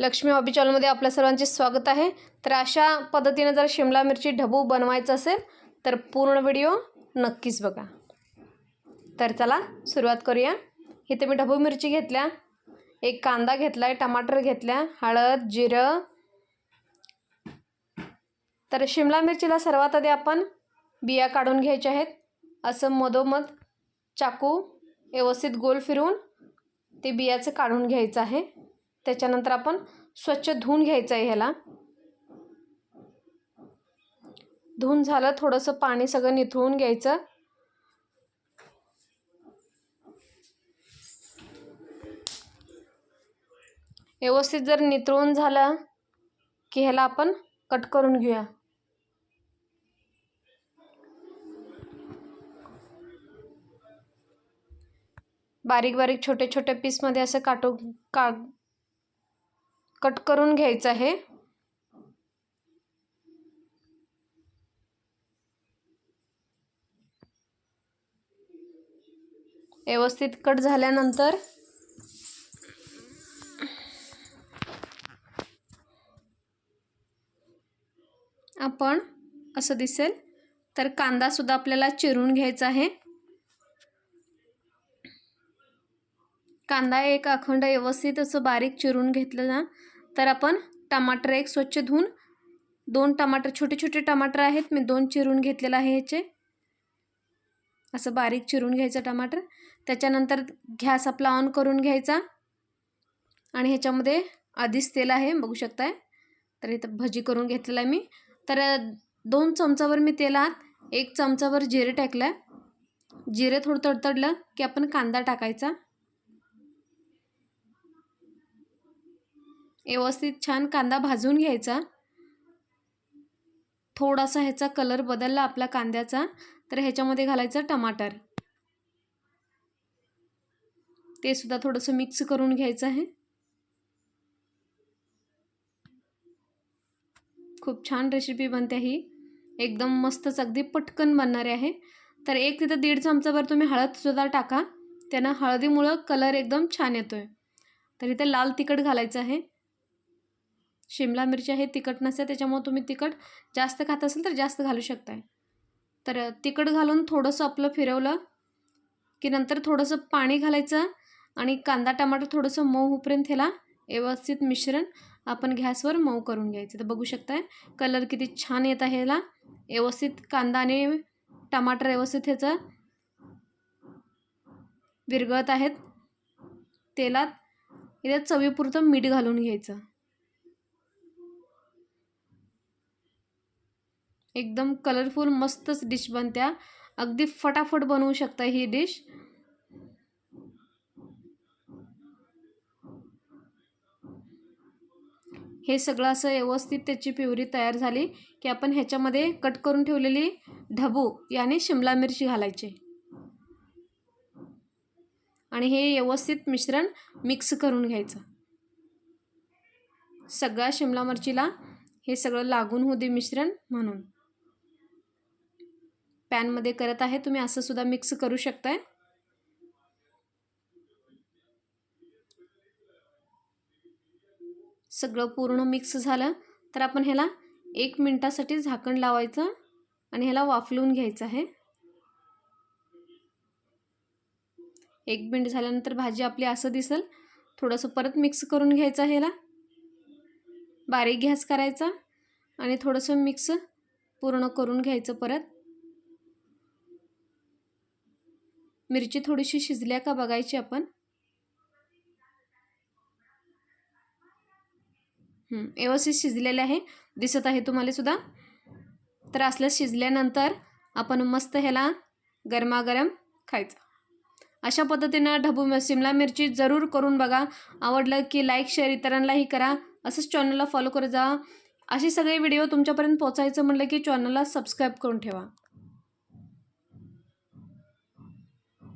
Lakshmi hobby चॅनलमध्ये आपल्या सर्वांचे स्वागत आहे. तर अशा पद्धतीने जर शिमला मिरची ढबू बनवायचं असेल तर पूर्ण व्हिडिओ नक्कीच बघा. तर चला सुरुवात करूया. इथे मी ढबू मिरची घेतल्या एक कांदा घेतला आहे टमाटर घेतल्या हळद जिरं. तर शिमला मिरचीला सर्वात आधी आपण बिया काढून घ्यायच्या आहेत. असं मधोमध चाकू व्यवस्थित गोल फिरवून ते बियाचं काढून घ्यायचं आहे. त्याच्यानंतर आपण स्वच्छ धुवून घ्यायचं आहे ह्याला. धुवून झालं थोडंसं पाणी सगळं निथळून घ्यायचं. व्यवस्थित जर नितळून झालं की ह्याला आपण कट करून घेऊया. बारीक बारीक छोटे छोटे पीसमध्ये असं काटू का कट करून घ्यायचं आहे. व्यवस्थित कट झाल्यानंतर आपण असं दिसेल. तर कांदासुद्धा आपल्याला चिरून घ्यायचा आहे. कांदा एक अखंड व्यवस्थित असं बारीक चिरून घेतलं ना तर आपण टमाटर एक स्वच्छ धुवून दोन टमाटर छोटे छोटे टमाटर आहेत मी दोन चिरून घेतलेलं आहे ह्याचे. असं बारीक चिरून घ्यायचं टमाटर. त्याच्यानंतर गॅस आपला ऑन करून घ्यायचा. आणि ह्याच्यामध्ये आधीच तेल आहे बघू शकताय. तर इथं भजी करून घेतलेलं आहे मी. तर दोन चमचावर मी तेलात एक चमचावर जिरे टाकलं जिरे थोडं तडतडलं की आपण कांदा टाकायचा. व्यवस्थित छान कांदा भाजून घ्यायचा. थोडासा ह्याचा कलर बदलला आपला कांद्याचा तर ह्याच्यामध्ये घालायचं टमाटर. ते सुद्धा थोडंसं मिक्स करून घ्यायचं आहे. खूप छान रेसिपी बनते ही. एकदम मस्तच अगदी पटकन बनणारे आहे. तर एक तिथं दीड चमचाभर तुम्ही हळदसुद्धा टाका. त्यानं हळदीमुळं कलर एकदम छान येतो आहे तर इथं लाल तिखट घालायचं आहे. शिमला मिरची आहे तिखट नसते त्याच्यामुळे तुम्ही तिखट जास्त खात असेल तर जास्त घालू शकताय. तर तिखट घालून थोडंसं आपलं फिरवलं की नंतर थोडंसं पाणी घालायचं आणि कांदा टमाटर थोडंसं मऊ होईपर्यंत ह्याला व्यवस्थित मिश्रण आपण गॅसवर मऊ करून घ्यायचं. तर बघू शकताय कलर किती छान येत आहे ह्याला. व्यवस्थित कांदा आणि टमाटर व्यवस्थित ह्याचं विरघळत आहेत. तेलात याच्यात चवीपुरतं मीठ घालून घ्यायचं. एकदम कलरफुल मस्तच डिश बनत्या. अगदी फटाफट बनवू शकता ही डिश हे सगळं असं व्यवस्थित त्याची प्युरी तयार झाली की आपण ह्याच्यामध्ये कट करून ठेवलेली ढबू याने शिमला मिरची घालायची. आणि हे व्यवस्थित मिश्रण मिक्स करून घ्यायचं. सगळ्या शिमला मिरचीला हे सगळं लागून होऊ दे मिश्रण म्हणून. पॅनमध्ये करत आहे तुम्ही असं सुद्धा मिक्स करू शकताय. सगळं पूर्ण मिक्स झालं तर आपण ह्याला एक मिनटासाठी झाकण लावायचं आणि ह्याला वाफलून घ्यायचं आहे. एक मिनिट झाल्यानंतर भाजी आपली असं दिसेल थोडंसं परत मिक्स करून घ्यायचं ह्याला. बारीक गॅस करायचा आणि थोडंसं मिक्स पूर्ण करून घ्यायचं परत. मिरची थोडीशी शिजल्या का बघायची आपण? व्यवस्थित शिजलेले आहे. दिसत आहे तुम्हाला सुद्धा? तर असलं शिजल्यानंतर आपण मस्त ह्याला गरमागरम खायचं. अशा पद्धतीनं ढबू शिमला मिरची जरूर करून बघा. आवडलं की लाईक शेअर इतरांनाही करा. असंच चॅनलला फॉलो करत जा. असे सगळे व्हिडिओ तुमच्यापर्यंत पोचायचं म्हटलं की चॅनलला सबस्क्राईब करून ठेवा.